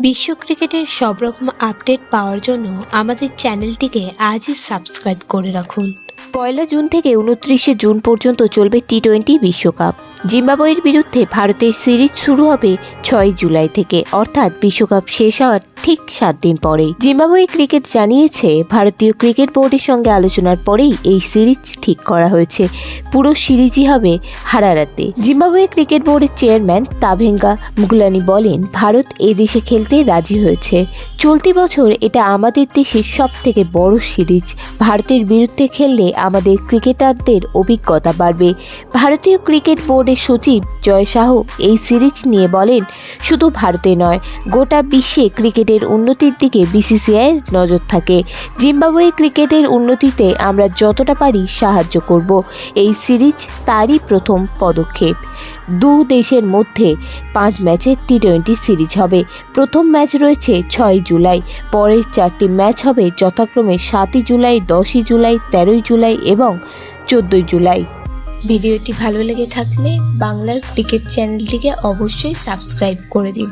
বিশ্ব ক্রিকেটের সব রকম আপডেট পাওয়ার জন্য আমাদের চ্যানেলটিকে আজই সাবস্ক্রাইব করে রাখুন। পয়লা জুন থেকে উনত্রিশে জুন পর্যন্ত চলবে টি টোয়েন্টি বিশ্বকাপ। জিম্বাবুয়ের বিরুদ্ধে ভারতের সিরিজ শুরু হবে ছয় জুলাই থেকে, অর্থাৎ বিশ্বকাপ শেষ হওয়ার ঠিক সাত দিন পরে। জিম্বাবুয়ে ক্রিকেট জানিয়েছে, ভারতীয় ক্রিকেট বোর্ডের সঙ্গে আলোচনার পরেই এই সিরিজ ঠিক করা হয়েছে। পুরো সিরিজই হবে হারারাতে। জিম্বাবুয়ে ক্রিকেট বোর্ডের চেয়ারম্যান তাভেঙ্গা মুগলানি বলেন, ভারত এ দেশে খেলতে রাজি হয়েছে। চলতি বছর এটা আমাদের দেশের সব থেকে বড় সিরিজ। ভারতের বিরুদ্ধে খেললে আমাদের ক্রিকেটারদের অভিজ্ঞতা বাড়বে। ভারতীয় ক্রিকেট বোর্ডের সচিব জয় শাহ এই সিরিজ নিয়ে বলেন, শুধু ভারতে নয়, গোটা বিশ্বে ক্রিকেটের উন্নতির দিকে বিসিসিআইয়ের নজর থাকে। জিম্বাবুয়ে ক্রিকেটের উন্নতিতে আমরা যতটা পারি সাহায্য করব। এই সিরিজ তারই প্রথম পদক্ষেপ। দু দেশের মধ্যে পাঁচ ম্যাচের টি টোয়েন্টি সিরিজ হবে। প্রথম ম্যাচ রয়েছে ছয় জুলাই, পরের চারটি ম্যাচ হবে যথাক্রমে সাতই জুলাই, দশই জুলাই, তেরোই জুলাই এবং চোদ্দোই জুলাই। ভিডিওটি ভালো লেগে থাকলে বাংলার ক্রিকেট চ্যানেলটিকে অবশ্যই সাবস্ক্রাইব করে দিন